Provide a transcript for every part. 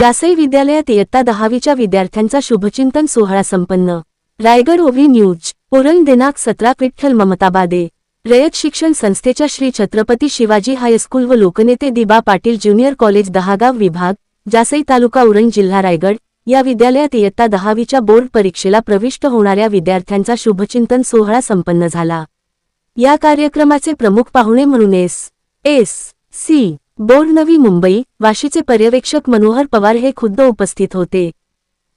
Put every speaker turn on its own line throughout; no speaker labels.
जासई विद्यालयात इयत्ता दहावीच्या विद्यार्थ्यांचा शुभचिंतन सोहळा संपन्न. रायगड ओव्ही न्यूज पुरण दिनांक सतरा विठ्ठल ममताबादे रयत शिक्षण संस्थेच्या श्री छत्रपती शिवाजी हायस्कूल व लोकनेते दिबा पाटील ज्युनियर कॉलेज दहागाव विभाग जासई तालुका उरण जिल्हा रायगड या विद्यालयात इयत्ता दहावीच्या बोर्ड परीक्षेला प्रविष्ट होणाऱ्या विद्यार्थ्यांचा शुभचिंतन सोहळा संपन्न झाला. या कार्यक्रमाचे प्रमुख पाहुणे म्हणून S S C board Navi Mumbai वाशीचे पर्यवेक्षक मनोहर पवार हे खुद्द उपस्थित होते.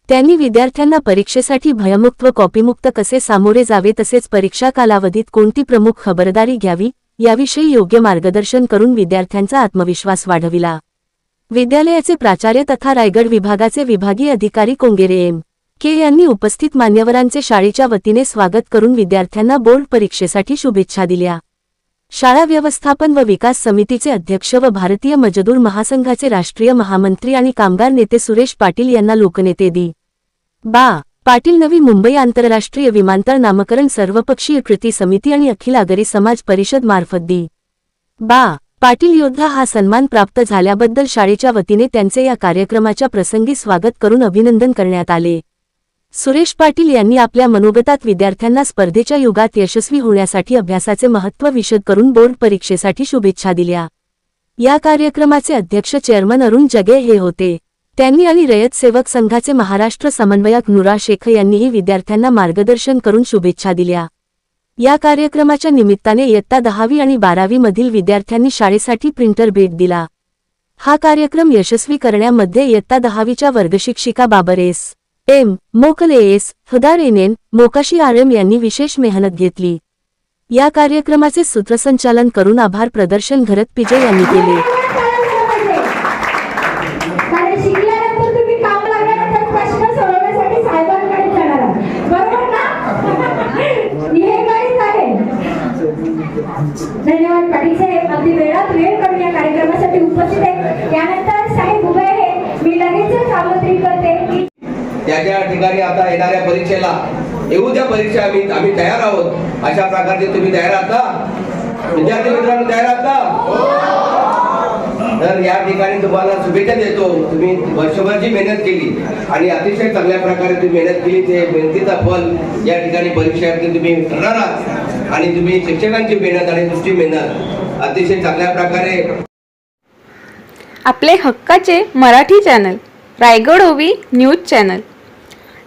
त्यांनी विद्यार्थ्यांना परीक्षेसाठी भयमुक्त व कॉपीमुक्त कसे सामोरे जावे तसेच परीक्षा कालावधीत कोणती प्रमुख खबरदारी घ्यावी याविषयी योग्य मार्गदर्शन करून विद्यार्थ्यांचा आत्मविश्वास वाढविला. विद्यालयाचे प्राचार्य तथा रायगड विभागाचे विभागीय अधिकारी कोंगेरे एम. के. यांनी उपस्थित मान्यवरांचे शाळेच्या वतीने स्वागत करून विद्यार्थ्यांना बोर्ड परीक्षेसाठी शुभेच्छा दिल्या. शाळा व्यवस्थापन व विकास समितीचे अध्यक्ष व भारतीय मजदूर महासंघाचे राष्ट्रीय महामंत्री आणि कामगार नेते सुरेश पाटील यांना लोकनेते दी. बा. पाटील नवी मुंबई आंतरराष्ट्रीय विमानतळ नामकरण सर्वपक्षीय कृती समिती आणि अखिल आगरी समाज परिषद मार्फत दी. बा. पाटील योद्धा हा सन्मान प्राप्त झाल्याबद्दल शाळेच्या वतीने त्यांचे या कार्यक्रमाच्या प्रसंगी स्वागत करून अभिनंदन करण्यात आले. सुरेश पाटील यांनी आपल्या मनोगतात विद्यार्थ्यांना स्पर्धेच्या युगात यशस्वी होण्यासाठी अभ्यासाचे महत्त्व विशद करून बोर्ड परीक्षेसाठी शुभेच्छा दिल्या. या कार्यक्रमाचे अध्यक्ष चेअरमन अरुण जगे हे होते. त्यांनी आणि रयत सेवक संघाचे महाराष्ट्र समन्वयक नुरा शेख यांनीही विद्यार्थ्यांना मार्गदर्शन करून शुभेच्छा दिल्या. या कार्यक्रमाच्या निमित्ताने इयत्ता दहावी आणि बारावी मधील विद्यार्थ्यांनी शाळेसाठी प्रिंटर भेट दिला. हा कार्यक्रम यशस्वी करण्यामध्ये इयत्ता दहावीच्या वर्गशिक्षिका Babres M. Mokal S Hudar N Mokashi RM यांनी विशेष मेहनत घेतली. या कार्यक्रमाचे सूत्रसंचालन करून आभार प्रदर्शन घरत पिजे यांनी केले.
धन्यवाद पाटील साहेब. अगदी वेळात वेळ करून या कार्यक्रमासाठी उपस्थित आहे.
ठिकाणी आता येणाऱ्या परीक्षेला येऊ द्या परीक्षा आम्ही आम्ही तयार आहोत. अशा प्रकारचे तुम्ही तयार आहात ना? विद्यार्थी मित्रांनो तयार आहात ना? तर या ठिकाणी तुम्हाला शुभेच्छा देतो. तुम्ही वर्षभर जी मेहनत केली आणि अतिशय चांगल्या प्रकारे तुम्ही मेहनत केली. ते मेहनतीचा फल या ठिकाणी परीक्षेसाठी तुम्ही करणार आहात. आणि तुम्ही शिक्षकांची मेहनत आणि तुमची मेहनत अतिशय चांगल्या प्रकारे
आपले हक्काचे मराठी चॅनल रायगड ओवी न्यूज चॅनल.